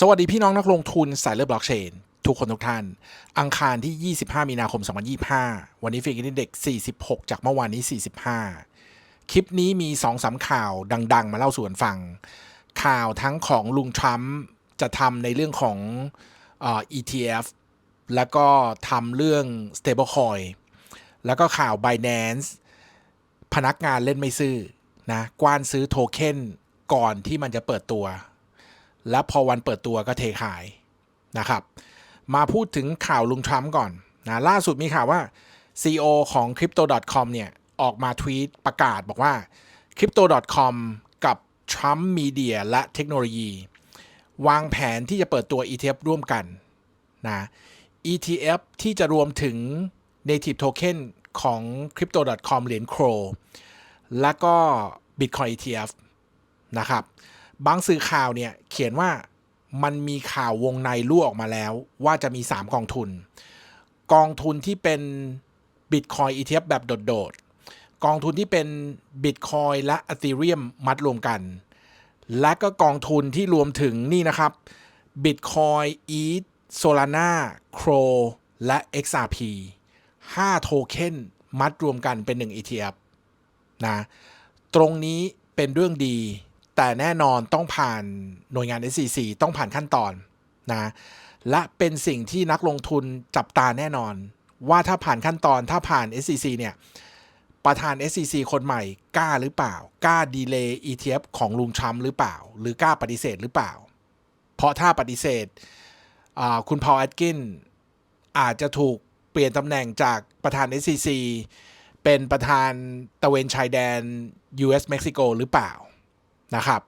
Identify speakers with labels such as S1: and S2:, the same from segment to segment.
S1: สวัสดีพี่น้องนักลงทุนสายเลือดบล็อกเชน ทุกคนทุกท่าน อังคารที่ 25 มีนาคม 2025 วันนี้ฟิกอินเด็ก46 จากเมื่อวานนี้ 45 คลิปนี้มี2อสาข่าวดัง ๆ มาเล่าสู่กันฟัง ข่าวทั้งของลุงทรัมป์จะทำในเรื่องของเอ่อ ETF แล้วก็ทำเรื่อง stablecoin แล้วก็ข่าว Binance พนักงานเล่นไม่ซื่อนะกว้านซื้อโทเค็นก่อนที่มันจะเปิดตัว แล้วพอวันเปิดตัวก็เทขายนะครับ มาพูดถึงข่าวลุงทรัมป์ก่อนนะล่าสุดมีข่าวว่า CEO ของ crypto.com เนี่ย ออกมาทวีตประกาศบอกว่า crypto.com กับ Trump Media และเทคโนโลยี วางแผนที่จะเปิดตัว ETF ร่วมกันนะ ETF ที่จะรวมถึง native token ของ crypto.com เหรียญ Crow และก็ Bitcoin ETF นะครับ บางสื่อข่าวเนี่ยเขียนว่ามันมีข่าววงในรั่วออกมาแล้ว ว่าจะมี 3 กองทุน กองทุนที่เป็น Bitcoin ETF แบบโดดๆ กองทุนที่เป็น Bitcoin และ Ethereum มัดรวมกัน และก็กองทุนที่รวมถึงนี่นะครับ Bitcoin ETH Solana Crow และ XRP 5 โทเค็นมัดรวมกันเป็น 1 ETF นะ ตรงนี้เป็นเรื่องดี แต่แน่นอนต้องผ่านหน่วยงาน SEC ต้องผ่านขั้นตอนนะและเป็นสิ่งที่นักลงทุนจับตาแน่นอน ว่าถ้าผ่านขั้นตอนถ้าผ่าน SEC เนี่ยประธาน SEC คนใหม่กล้าหรือเปล่า กล้าดีเลย์ ETF ของลุงทรัมป์หรือเปล่า หรือกล้าปฏิเสธหรือเปล่า เพราะถ้าปฏิเสธคุณพอลแอดกินอาจจะถูกเปลี่ยนตำแหน่งจากประธาน SEC เป็นประธานตะเวนชายแดน US เม็กซิโกหรือเปล่า นะครับ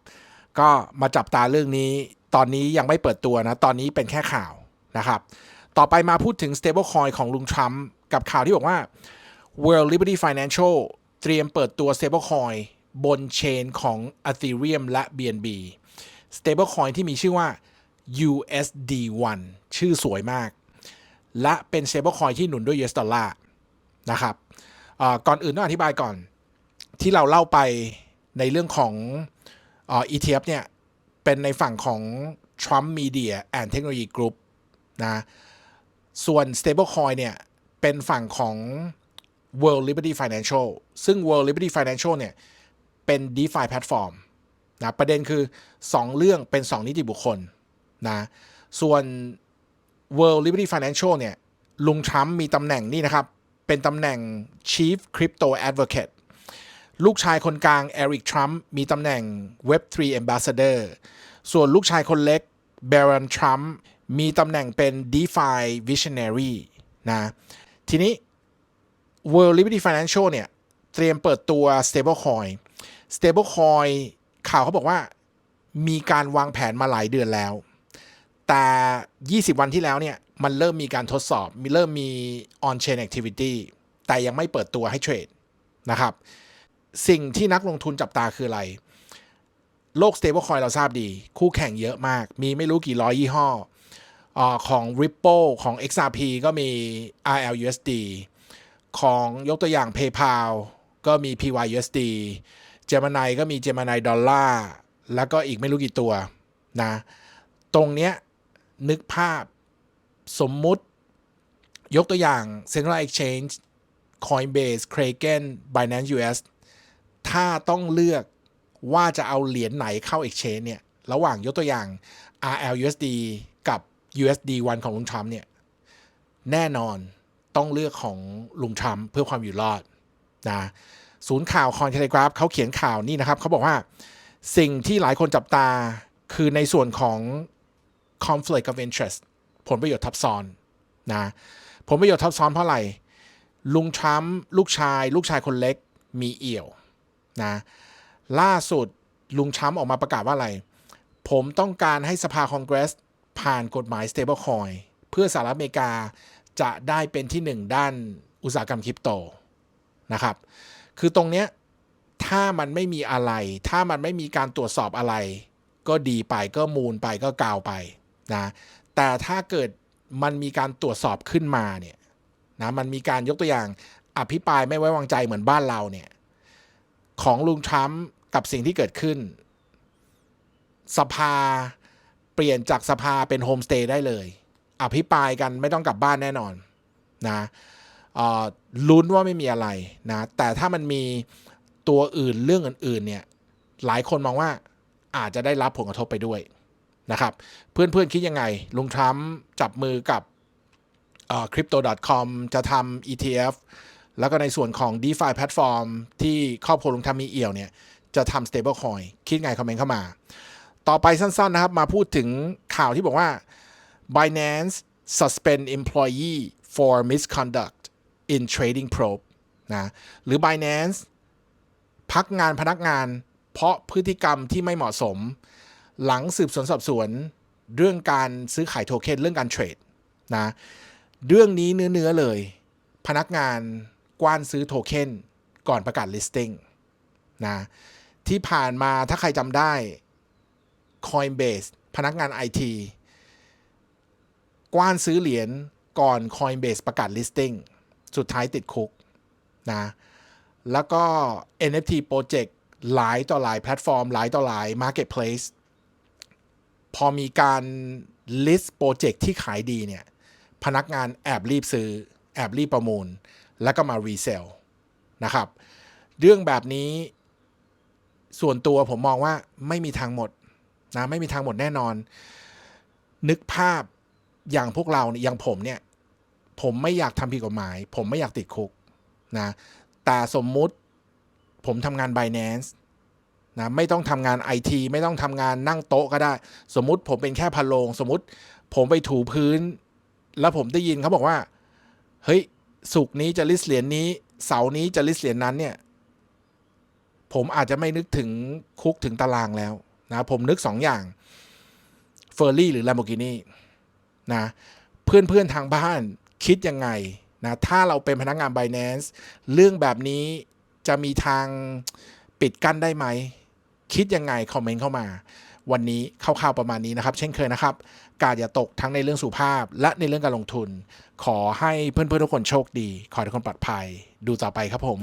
S1: ก็มาจับตาเรื่องนี้ ตอนนี้ยังไม่เปิดตัวนะ ตอนนี้เป็นแค่ข่าวนะครับ ต่อไปมาพูดถึง stablecoin ของลุงทรัมป์กับข่าวที่บอกว่า World Liberty Financial เตรียมเปิดตัว stablecoin บนเชนของ Ethereum และ BNB stablecoin ที่มีชื่อว่า USD1 ชื่อสวยมาก และเป็น stablecoin ที่หนุนด้วย US ดอลลาร์นะครับก่อนอื่นต้องอธิบายก่อน ที่เราเล่าไปในเรื่องของ อ่อ ETF เนี่ย เป็นในฝั่งของ Trump Media and Technology Group นะส่วน stablecoin เนี่ย เป็นฝั่งของ World Liberty Financial ซึ่ง World Liberty Financial เนี่ย เป็น DeFi platform นะประเด็นคือ 2 เรื่องเป็น 2 นิติบุคคลนะส่วน World Liberty Financial เนี่ย ลุงทรัมป์มีตำแหน่งนี่นะครับ เป็นตำแหน่ง Chief Crypto Advocate ลูกชายคนกลาง Eric Trump มีตำแหน่ง Web3 Ambassador ส่วนลูกชายคนเล็ก Baron Trump มีตำแหน่งเป็น DeFi Visionary นะ ทีนี้ World Liberty Financial เนี่ย เตรียมเปิดตัว stablecoin stablecoin ข่าวเขาบอกว่ามีการวางแผนมาหลายเดือนแล้ว แต่ 20 วันที่แล้วเนี่ย มันเริ่มมีการทดสอบ มีเริ่มมี on chain activity แต่ยังไม่เปิดตัวให้เทรดนะครับ สิ่งที่นักลงทุนจับตาคืออะไร โลก stablecoin เราทราบดี คู่แข่งเยอะมาก มีไม่รู้กี่ร้อยยี่ห้ออของ Ripple ของ XRP ก็มี RLUSD ของยกตัวอย่าง PayPal ก็มี PYUSD Gemini ก็มี Gemini Dollar แล้วก็อีกไม่รู้กี่ตัวนะ ตรงเนี้ยนึกภาพสมมุติยกตัวอย่าง Central Exchange Coinbase Kraken Binance US ถ้าต้องเลือกว่าจะเอาเหรียญไหนเข้า Exchange เนี่ย ระหว่างยกตัวอย่าง RLUSD กับ USD1 ของลุงทรัมป์เนี่ย แน่นอนต้องเลือกของลุงทรัมป์เพื่อความอยู่รอดนะศูนย์ข่าวคอนเทเลกราฟเขาเขียนข่าวนี่นะครับเขาบอกว่าสิ่งที่หลายคนจับตาคือในส่วนของ conflict of interest ผลประโยชน์ทับซ้อนนะผลประโยชน์ทับซ้อนเพราะอะไร ลุงทรัมป์ลูกชาย ลูกชายคนเล็กมีเอี่ยว นะล่าสุดลุงทรัมป์ออกมาประกาศว่าอะไร ผมต้องการให้สภาคองเกรส ผ่านกฎหมาย stablecoin เพื่อสหรัฐอเมริกาจะได้เป็นที่หนึ่งด้านอุตสาหกรรมคริปโตนะครับ คือตรงเนี้ยถ้ามันไม่มีอะไร ถ้ามันไม่มีการตรวจสอบอะไร ก็ดีไปก็มูลไปก็กาวไปนะแต่ถ้าเกิดมันมีการตรวจสอบขึ้นมาเนี่ยนะมันมีการยกตัวอย่างอภิปรายไม่ไว้วางใจเหมือนบ้านเราเนี่ย ของลุงทรัมป์กับสิ่งที่เกิดขึ้น สภาเปลี่ยนจากสภาเป็นโฮมสเตย์ได้เลย อภิปรายกันไม่ต้องกลับบ้านแน่นอนนะลุ้นว่าไม่มีอะไรนะ แต่ถ้ามันมีตัวอื่นเรื่องอื่น ๆ เนี่ย หลายคนมองว่าอาจจะได้รับผลกระทบไปด้วยนะครับ เพื่อน ๆ คิดยังไง ลุงทรัมป์จับมือกับ crypto.com จะทำ ETF แล้วก็ในส่วนของ DeFi แพลตฟอร์มที่ครอบครัวลุงทรัมป์มีเอี่ยวเนี่ย จะทำ stablecoin คิดไงคอมเมนต์เข้ามา ต่อไปสั้นๆนะครับ มาพูดถึงข่าวที่บอกว่า Binance suspend employee for misconduct in trading probe นะหรือ Binance พักงานพนักงาน เพราะพฤติกรรมที่ไม่เหมาะสม หลังสืบสวนสอบสวน เรื่องการซื้อขายโทเค็นเรื่องการเทรดนะเรื่องนี้เนื้อๆเลย พนักงาน กว้านซื้อโทเค็นก่อนประกาศ listing นะที่ผ่านมาถ้าใครจำได้ Coinbase พนักงาน IT กว้านซื้อเหรียญก่อน Coinbase ประกาศ listing สุดท้ายติดคุกนะแล้วก็ NFT Project หลายต่อหลายแพลตฟอร์ม หลายต่อหลาย Marketplace พอมีการ list โปรเจกต์ที่ขายดีเนี่ย พนักงานแอบรีบซื้อ แอบรีบประมูล แล้วก็มา resell นะครับ เรื่องแบบนี้ส่วนตัวผมมองว่าไม่มีทางหมดนะไม่มีทางหมดแน่นอน นึกภาพอย่างพวกเราเนี่ยอย่างผมเนี่ยผมไม่อยากทำผิดกฎหมาย ผมไม่อยากติดคุกนะแต่สมมุติผมทำงาน Binance นะไม่ต้องทำงาน IT ไม่ต้องทำงานนั่งโต๊ะก็ได้ สมมุติผมเป็นแค่พันโลง สมมุติผมไปถูพื้น แล้วผมได้ยินเขาบอกว่า เฮ้ย สุกนี้จะลิสเหรียญนี้ เสาร์นี้จะลิสเหรียญนั้นเนี่ย ผมอาจจะไม่นึกถึงคุกถึงตารางแล้วนะผมนึกสองอย่างเฟอร์รี่หรือ Lamborghini นะเพื่อนๆทางบ้านคิดยังไงนะถ้าเราเป็นพนักงาน Binance เรื่องแบบนี้จะมีทางปิดกั้นได้ไหม คิดยังไง คอมเมนต์เข้ามา วันนี้คร่าวๆประมาณนี้นะครับ เช่นเคยนะครับ การอย่าตกทั้งในเรื่องสุภาพ และในเรื่องการลงทุน ขอให้เพื่อนๆทุกคนโชคดี ขอให้ทุกคนปลอดภัย ดูต่อไปครับผม